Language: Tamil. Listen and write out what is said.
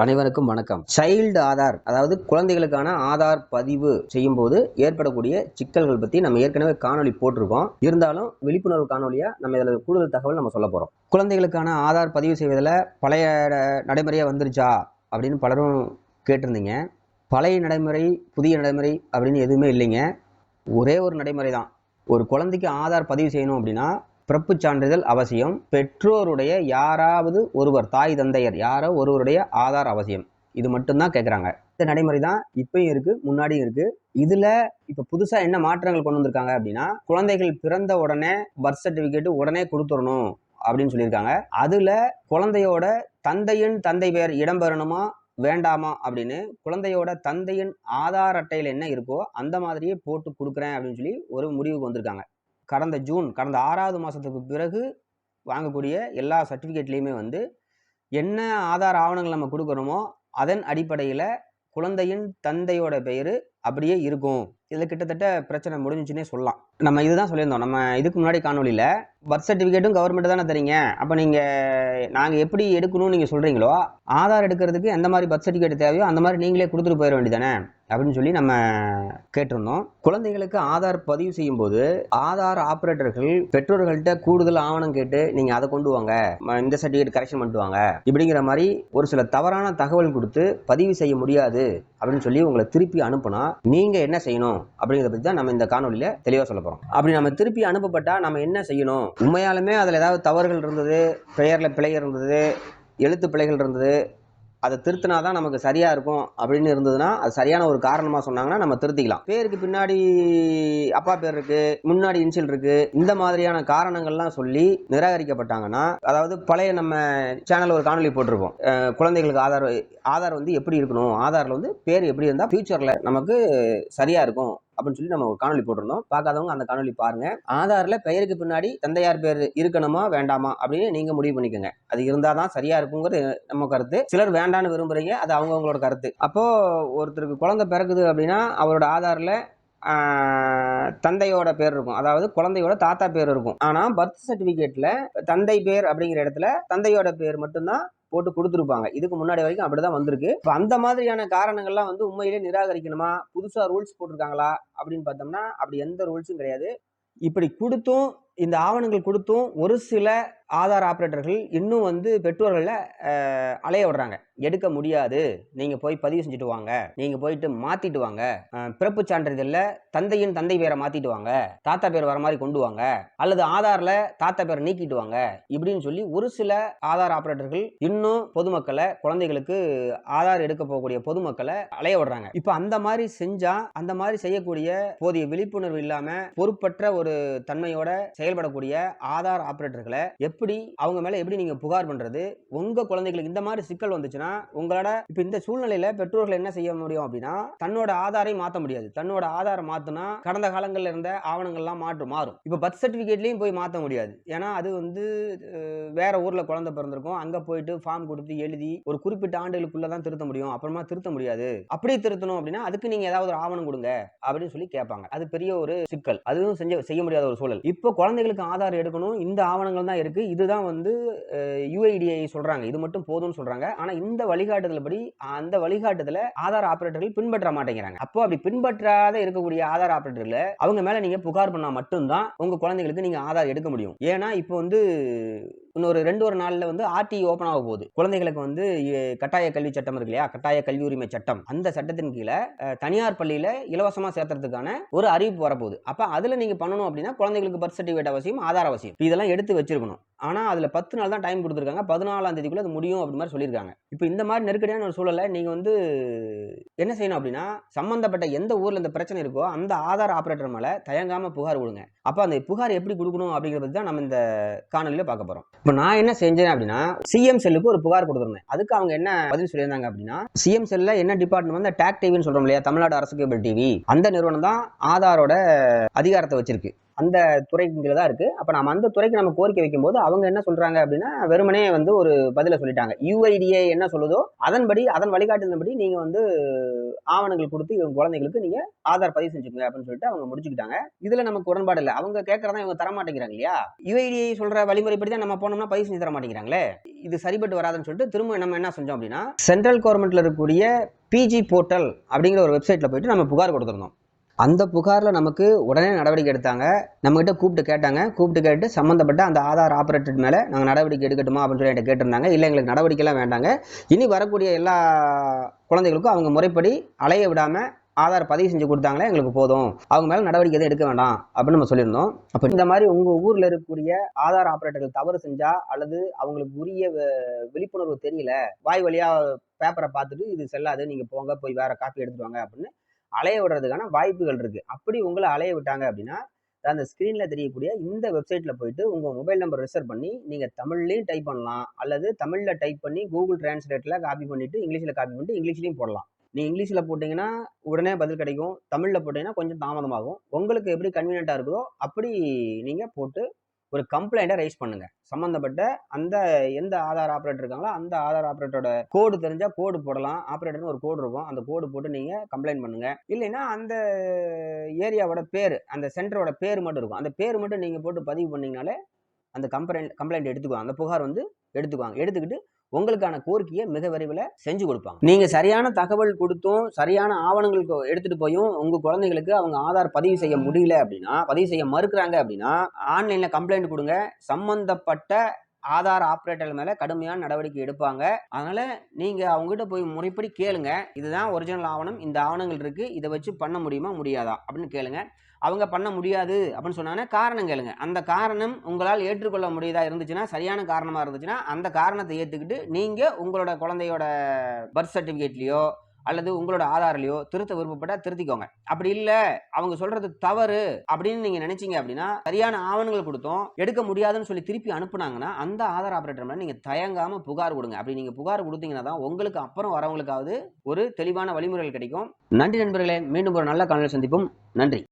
அனைவருக்கும் வணக்கம். சைல்டு ஆதார் அதாவது குழந்தைகளுக்கான ஆதார் பதிவு செய்யும் போது ஏற்படக்கூடிய சிக்கல்கள் பத்தி நம்ம ஏற்கனவே காணொளி போட்டிருக்கோம். இருந்தாலும் விழிப்புணர்வு காணொலியா நம்ம இதில் கூடுதல் தகவல் நம்ம சொல்ல போறோம். குழந்தைகளுக்கான ஆதார் பதிவு செய்வதில் பழைய நடைமுறையா வந்துருச்சா அப்படின்னு பலரும் கேட்டிருந்தீங்க. பழைய நடைமுறை புதிய நடைமுறை அப்படின்னு எதுவுமே இல்லைங்க. ஒரே ஒரு நடைமுறை தான் ஒரு குழந்தைக்கு ஆதார் பதிவு செய்யணும் அப்படின்னா பிறப்புச் சான்றிதழ் அவசியம். பெற்றோருடைய யாராவது ஒருவர் தாய் தந்தையர் யாரோ ஒருவருடைய ஆதார் அவசியம். இது மட்டும்தான் கேட்குறாங்க இந்த நடைமுறை தான் இப்பயும் இருக்கு முன்னாடியும் இருக்கு. இதுல இப்ப புதுசா என்ன மாற்றங்கள் கொண்டு வந்திருக்காங்க அப்படின்னா குழந்தைகள் பிறந்த உடனே பர்த் சர்டிபிகேட் உடனே கொடுத்துடணும் அப்படின்னு சொல்லியிருக்காங்க. அதுல குழந்தையோட தந்தையின் தந்தை பெயர் இடம்பெறணுமா வேண்டாமா அப்படின்னு குழந்தையோட தந்தையின் ஆதார் அட்டையில் என்ன இருக்கோ அந்த மாதிரியே போட்டு கொடுக்குறேன் அப்படின்னு சொல்லி ஒரு முடிவுக்கு வந்திருக்காங்க. கடந்த ஜூன் கடந்த ஆறாவது மாதத்துக்கு பிறகு வாங்கக்கூடிய எல்லா சர்டிஃபிகேட்லேயுமே வந்து என்ன ஆதார் ஆவணங்கள் நம்ம கொடுக்குறோமோ அதன் அடிப்படையில் குழந்தையின் தந்தையோட பெயர் அப்படியே இருக்கும். இதில் கிட்டத்தட்ட பிரச்சனை முடிஞ்சுச்சுன்னே சொல்லலாம். நம்ம இதுதான் சொல்லியிருந்தோம். நம்ம இதுக்கு முன்னாடி காணொலியில் பர்த் சர்டிஃபிகேட்டும் கவர்மெண்ட் தானே தரீங்க. அப்போ நீங்கள் நாங்கள் எப்படி எடுக்கணும்னு நீங்கள் சொல்கிறீங்களோ ஆதார் எடுக்கிறதுக்கு எந்த மாதிரி பர்த் சர்டிஃபிகேட் தேவையோ அந்த மாதிரி நீங்களே கொடுத்துட்டு போயிட வேண்டியதானே அப்படின்னு சொல்லி நம்ம கேட்டிருந்தோம். குழந்தைகளுக்கு ஆதார் பதிவு செய்யும் போது ஆதார் ஆப்ரேட்டர்கள் பெற்றோர்கள்ட்ட கூடுதல் ஆவணம் கேட்டு நீங்க அதை கொண்டு வாங்க. இந்த சர்டிஃபிகேட் கரெக்ஷன் பண்ணிட்டு வாங்க. இப்படிங்கிற மாதிரி ஒரு சில தவறான தகவல் கொடுத்து பதிவு செய்ய முடியாது. அப்படின்னு சொல்லி உங்களை திருப்பி அனுப்புனா நீங்க என்ன செய்யணும் அப்படிங்கிறத பத்தி தான் நம்ம இந்த காணொலியில தெளிவா சொல்ல போறோம். அப்படி நம்ம திருப்பி அனுப்பப்பட்டா நம்ம என்ன செய்யணும்? உண்மையாலுமே அதுல ஏதாவது தவறுகள் இருந்தது பெயர்ல பிழை இருந்தது எழுத்து பிழைகள் இருந்தது அதை திருத்தினா தான் நமக்கு சரியா இருக்கும் அப்படின்னு இருந்ததுன்னா அது சரியான ஒரு காரணமா சொன்னாங்கன்னா நம்ம திருத்திக்கலாம். பேருக்கு பின்னாடி அப்பா பேர் இருக்கு முன்னாடி இன்சியல் இருக்கு இந்த மாதிரியான காரணங்கள்லாம் சொல்லி நிராகரிக்கப்பட்டாங்கன்னா அதாவது பழைய நம்ம சேனல் ஒரு காணொளி போட்டிருப்போம். குழந்தைகளுக்கு ஆதார் ஆதார் வந்து எப்படி இருக்கணும் ஆதார்ல வந்து பேர் எப்படி இருந்தால் ஃபியூச்சர்ல நமக்கு சரியா இருக்கும். அப்படின்னு சொல்லி நம்ம ஒரு காணொலி போட்டிருந்தோம். பார்க்காதவங்க அந்த காணொலி பாருங்க. ஆதாரில் பெயருக்கு பின்னாடி தந்தையார் பேர் இருக்கணுமா வேண்டாமா அப்படின்னு நீங்க முடிவு பண்ணிக்கோங்க. அது இருந்தாதான் சரியா இருக்குங்கிறது நம்ம கருத்து. சிலர் வேண்டான்னு விரும்புறீங்க அது அவங்கவுங்களோட கருத்து. அப்போ ஒருத்தருக்கு குழந்தை பிறக்குது அப்படின்னா அவரோட ஆதாரில் தந்தையோட பேர் இருக்கும். அதாவது குழந்தையோட தாத்தா பேர் இருக்கும். ஆனால் பர்த் சர்டிஃபிகேட்டில் தந்தை பேர் அப்படிங்கிற இடத்துல தந்தையோட பேர் மட்டும்தான் போட்டு கொடுத்துருப்பாங்க. இதுக்கு முன்னாடி வரைக்கும் அப்படிதான் வந்திருக்கு. இப்போ அந்த மாதிரியான காரணங்கள்லாம் வந்து உண்மையிலே நிராகரிக்கணுமா? புதுசாக ரூல்ஸ் போட்டிருக்காங்களா? அப்படின்னு பார்த்தோம்னா அப்படி எந்த ரூல்ஸும் கிடையாது. இப்படி கொடுத்தும் இந்த ஆவணங்கள் கொடுத்தும் ஒரு சில ஆதார் ஆப்ரேட்டர்கள் இன்னும் வந்து பெற்றோர்களை அலைய விடுறாங்க. எடுக்க முடியாது. நீங்கள் போய் பதிவு செஞ்சுட்டு வாங்க. நீங்கள் போயிட்டு மாற்றிட்டு வாங்க. பிறப்பு சான்றிதழில் தந்தையின் தந்தை பேரை மாற்றிட்டு வாங்க. தாத்தா பேர் வர மாதிரி கொண்டு வாங்க. அல்லது ஆதாரில் தாத்தா பேரை நீக்கிட்டு வாங்க. இப்படின்னு சொல்லி ஒரு சில ஆதார் ஆப்ரேட்டர்கள் இன்னும் பொதுமக்களை குழந்தைகளுக்கு ஆதார் எடுக்க போகக்கூடிய பொதுமக்களை அலைய விடுறாங்க. இப்போ அந்த மாதிரி செஞ்சால் அந்த மாதிரி செய்யக்கூடிய போதிய விழிப்புணர்வு இல்லாமல் பொறுப்பற்ற ஒரு தன்மையோட செயல்படக்கூடிய ஆதார் ஆபரேட்டர்களை எப்படி அவங்க மேல எப்படி நீங்க புகார் பண்றது உங்க குழந்தைகளுக்கு இந்த மாதிரி சிக்கல் வந்துச்சுன்னா உங்களோட இப்ப இந்த சூழ்நிலையில பெற்றோர்கள் என்ன செய்ய முடியும் அப்படின்னா தன்னோட ஆதாரை மாற்ற முடியாது. தன்னோட ஆதாரை மாத்தினா கடந்த காலங்கள்ல இருந்த ஆவணங்கள்லாம் மாற்று மாறும். இப்ப பர்த் சர்டிபிகேட்லயும் போய் மாத்த முடியாது. ஏன்னா அது வந்து வேற ஊர்ல குழந்தை பிறந்திருக்கும். அங்க போயிட்டு ஃபார்ம் கொடுத்து எழுதி ஒரு குறிப்பிட்ட ஆண்டுகளுக்குள்ள தான் திருத்த முடியும். அப்புறமா திருத்த முடியாது. அப்படியே திருத்தணும் அப்படின்னா அதுக்கு நீங்க ஏதாவது ஒரு ஆவணம் கொடுங்க அப்படின்னு சொல்லி கேட்பாங்க. அது பெரிய ஒரு சிக்கல். அதுவும் செஞ்ச செய்ய முடியாத ஒரு சூழல். இப்போ குழந்தை குழந்தைகளுக்கு ஆதார் எடுக்கணும். இந்த ஆவணங்கள் தான் இருக்குது இதுதான் வந்து யுஐடிஐ சொல்கிறாங்க இது மட்டும் போதும்னு சொல்கிறாங்க ஆனால் இந்த வழிகாட்டுதல் படி அந்த வழிகாட்டுதல ஆதார் ஆபரேட்டர்கள் பின்பற்ற மாட்டேங்கிறாங்க. அப்போ அப்படி பின்பற்றாத இருக்கக்கூடிய ஆதார் ஆபரேட்டர்ல அவங்க மேலே நீங்கள் புகார் பண்ணால் மட்டும்தான் உங்கள் குழந்தைகளுக்கு நீங்கள் ஆதார் எடுக்க முடியும். ஏன்னா இப்போ வந்து இன்னொரு ரெண்டு ஒரு நாளில் வந்து ஆர்டி ஓப்பன் ஆக போகுது. குழந்தைகளுக்கு வந்து கட்டாய கல்வி சட்டம் இருக்கு இல்லையா? கட்டாய கல்வி உரிமை சட்டம். அந்த சட்டத்தின் கீழே தனியார் பள்ளியில் இலவசமாக சேர்த்துறதுக்கான ஒரு அறிவிப்பு வரப்போகுது. அப்போ அதில் நீங்கள் பண்ணணும் அப்படின்னா குழந்தைகளுக்கு பர்த் சர்டிஃபிகேட் அவசியம் ஆதார அவசியம். இதெல்லாம் எடுத்து வச்சிருக்கணும். ஆனால் அதில் பத்து நாள் தான் டைம் கொடுத்துருக்காங்க. பதினாலாம் தேதிக்குள்ளே அது முடியும் அப்படி மாதிரி சொல்லியிருக்காங்க. இப்போ இந்த மாதிரி நெருக்கடியான ஒரு சூழலை நீங்கள் வந்து என்ன செய்யணும் அப்படின்னா சம்மந்தப்பட்ட எந்த ஊரில் இந்த பிரச்சனை இருக்கோ அந்த ஆதார் ஆப்ரேட்டர் மேலே தயங்காமல் புகார் கொடுங்க. அப்போ அந்த புகார் எப்படி கொடுக்கணும் அப்படிங்கிறது தான் நம்ம இந்த காணொலியில் பார்க்க போகிறோம் இப்போ நான் என்ன செஞ்சேன் அப்படின்னா சிஎம் செல்லுக்கு ஒரு புகார் கொடுத்துருந்தேன். அதுக்கு அவங்க என்ன பதில் சொல்லியிருந்தாங்க அப்படின்னா சிஎம் செல்ல என்ன டிபார்ட்மெண்ட் வந்து டேக் டிவின்னு சொல்றோம் இல்லையா தமிழ்நாடு அரசு கேபிள் டிவி அந்த நிறுவனம் தான் ஆதாரோட அதிகாரத்தை வச்சிருக்கு. அந்த துறைக்கு தான் இருக்கு. அப்ப நம்ம அந்த துறைக்கு நம்ம கோரிக்கை வைக்கும்போது அவங்க என்ன சொல்றாங்க அப்படின்னா வெறுமனே வந்து ஒரு பதில சொல்லிட்டாங்க. யூஐடிஏ என்ன சொல்லுதோ அதன்படி அதன் வழிகாட்டுதன்படி நீங்க வந்து ஆவணங்கள் கொடுத்து இவங்க குழந்தைகளுக்கு நீங்க ஆதார் பதிவு செஞ்சுக்கோங்க அப்படின்னு சொல்லிட்டு அவங்க முடிச்சுக்கிட்டாங்க. இதுல நமக்கு உடன்பாடு இல்லை. அவங்க கேட்கறதா இவங்க தர மாட்டேங்கிறாங்க இல்லையா யுஐடிஐ சொல்ற வழிமுறைப்படி தான் நம்ம போனோம்னா பதிவு செஞ்சு தர மாட்டேங்கிறாங்களே இது சரிப்பட்டு வராதுன்னு சொல்லிட்டு திரும்ப நம்ம என்ன செஞ்சோம் அப்படின்னா சென்ட்ரல் கவர்மெண்ட்ல இருக்கக்கூடிய பிஜி போர்ட்டல் அப்படிங்கிற ஒரு வெப்சைட்ல போயிட்டு நம்ம புகார் கொடுத்துருந்தோம். அந்த புகாரில் நமக்கு உடனே நடவடிக்கை எடுத்தாங்க. நம்மகிட்ட கூப்பிட்டு கேட்டாங்க. கூப்பிட்டு கேட்டு சம்மந்தப்பட்ட அந்த ஆதார் ஆப்ரேட்டர் மேலே நாங்கள் நடவடிக்கை எடுக்கட்டுமா அப்படின்னு சொல்லி என்கிட்ட கேட்டிருந்தாங்க. இல்லை எங்களுக்கு நடவடிக்கைலாம் வேண்டாங்க. இனி வரக்கூடிய எல்லா குழந்தைகளுக்கும் அவங்க முறைப்படி அலைய விடாமல் ஆதார் பதிவு செஞ்சு கொடுத்தாங்களே எங்களுக்கு போதும். அவங்க மேலே நடவடிக்கை எதுவும் எடுக்க வேண்டாம் அப்படின்னு நம்ம சொல்லியிருந்தோம். அப்போ இந்த மாதிரி உங்கள் ஊரில் இருக்கக்கூடிய ஆதார் ஆப்ரேட்டர்கள் தவறு செஞ்சா அல்லது அவங்களுக்கு உரிய விழிப்புணர்வு தெரியல வாய் வழியாக பேப்பரை பார்த்துட்டு இது செல்லாது நீங்கள் போங்க போய் வேற காப்பி எடுத்துட்டு வாங்க அப்படின்னு அலைய விடுறதுக்கான வாய்ப்புகள் இருக்கு. அப்படி உங்களை அலைய விட்டாங்க அப்படின்னா அந்த ஸ்க்ரீனில் தெரியக்கூடிய இந்த வெப்சைட்ல போயிட்டு உங்க மொபைல் நம்பர் ரிசர்வ் பண்ணி நீங்க தமிழ்லையும் டைப் பண்ணலாம். அல்லது தமிழ்ல டைப் பண்ணி கூகுள் டிரான்ஸ்லேட்ல காப்பி பண்ணிட்டு இங்கிலீஷ்ல காப்பி பண்ணிட்டு இங்கிலீஷ்லயும் போடலாம். நீ இங்கிலீஷ்ல போட்டீங்கன்னா உடனே பதில் கிடைக்கும். தமிழ்ல போட்டீங்கன்னா கொஞ்சம் தாமதமாகும். உங்களுக்கு எப்படி கன்வீனியன்ட்டா இருக்குதோ அப்படி நீங்க போட்டு ஒரு கம்ப்ளைண்ட்டை ரைஸ் பண்ணுங்க. சம்மந்தப்பட்ட அந்த எந்த ஆதார் ஆப்ரேட்டர் இருக்காங்களோ அந்த ஆதார் ஆப்ரேட்டரோட கோடு தெரிஞ்சால் கோடு போடலாம். ஆப்ரேட்டர்னு ஒரு கோடு இருக்கும். அந்த கோடு போட்டு நீங்கள் கம்ப்ளைண்ட் பண்ணுங்க. இல்லைன்னா அந்த ஏரியாவோட பேர் அந்த சென்டரோட பேர் மட்டும் இருக்கும். அந்த பேர் மட்டும் நீங்கள் போட்டு பதிவு பண்ணிங்கனாலே அந்த கம்ப்ளைண்ட் கம்ப்ளைண்ட் எடுத்துக்குவாங்க. அந்த புகார் வந்து எடுத்துக்குவாங்க. எடுத்துக்கிட்டு உங்களுக்கான கோரிக்கையை மிக விரைவில் செஞ்சு கொடுப்பாங்க. நீங்க சரியான தகவல் கொடுத்தும் சரியான ஆவணங்கள் எடுத்துகிட்டு எடுத்துட்டு போயும் உங்க குழந்தைகளுக்கு அவங்க ஆதார் பதிவு செய்ய முடியல அப்படின்னா பதிவு செய்ய மறுக்கிறாங்க அப்படின்னா ஆன்லைன்ல கம்ப்ளைண்ட் கொடுங்க. சம்பந்தப்பட்ட ஆதார் ஆப்ரேட்டர் மேல கடுமையான நடவடிக்கை எடுப்பாங்க. அதனால நீங்க அவங்ககிட்ட போய் முறைப்படி கேளுங்க. இதுதான் ஒரிஜினல் ஆவணம். இந்த ஆவணங்கள் இருக்கு. இதை வச்சு பண்ண முடியுமா? முடியாதா? அப்படின்னு கேளுங்க. அவங்க பண்ண முடியாது அப்படின்னு சொன்னாங்கன்னா காரணம் கேளுங்க. அந்த காரணம் உங்களால் ஏற்றுக்கொள்ள முடியுதா இருந்துச்சுன்னா சரியான காரணமாக இருந்துச்சுன்னா அந்த காரணத்தை ஏற்றுக்கிட்டு நீங்கள் உங்களோட குழந்தையோட பர்த் சர்டிஃபிகேட்லேயோ அல்லது உங்களோட ஆதாரிலையோ திருத்த விருப்பப்பட்ட திருத்திக்கோங்க. அப்படி இல்லை அவங்க சொல்றது தவறு அப்படின்னு நீங்க நினைச்சீங்க அப்படின்னா சரியான ஆவணங்கள் கொடுத்தோம் எடுக்க முடியாதுன்னு சொல்லி திருப்பி அனுப்புனாங்கன்னா அந்த ஆதார் ஆபரேட்டர் மேலே நீங்க தயங்காம புகார் கொடுங்க. அப்படி நீங்க புகார் கொடுத்தீங்கன்னா தான் உங்களுக்கு அப்புறம் வரவங்களுக்காவது ஒரு தெளிவான வழிமுறைகள் கிடைக்கும். நன்றி நண்பர்களே மீண்டும் ஒரு நல்ல காலையில் சந்திப்போம். நன்றி.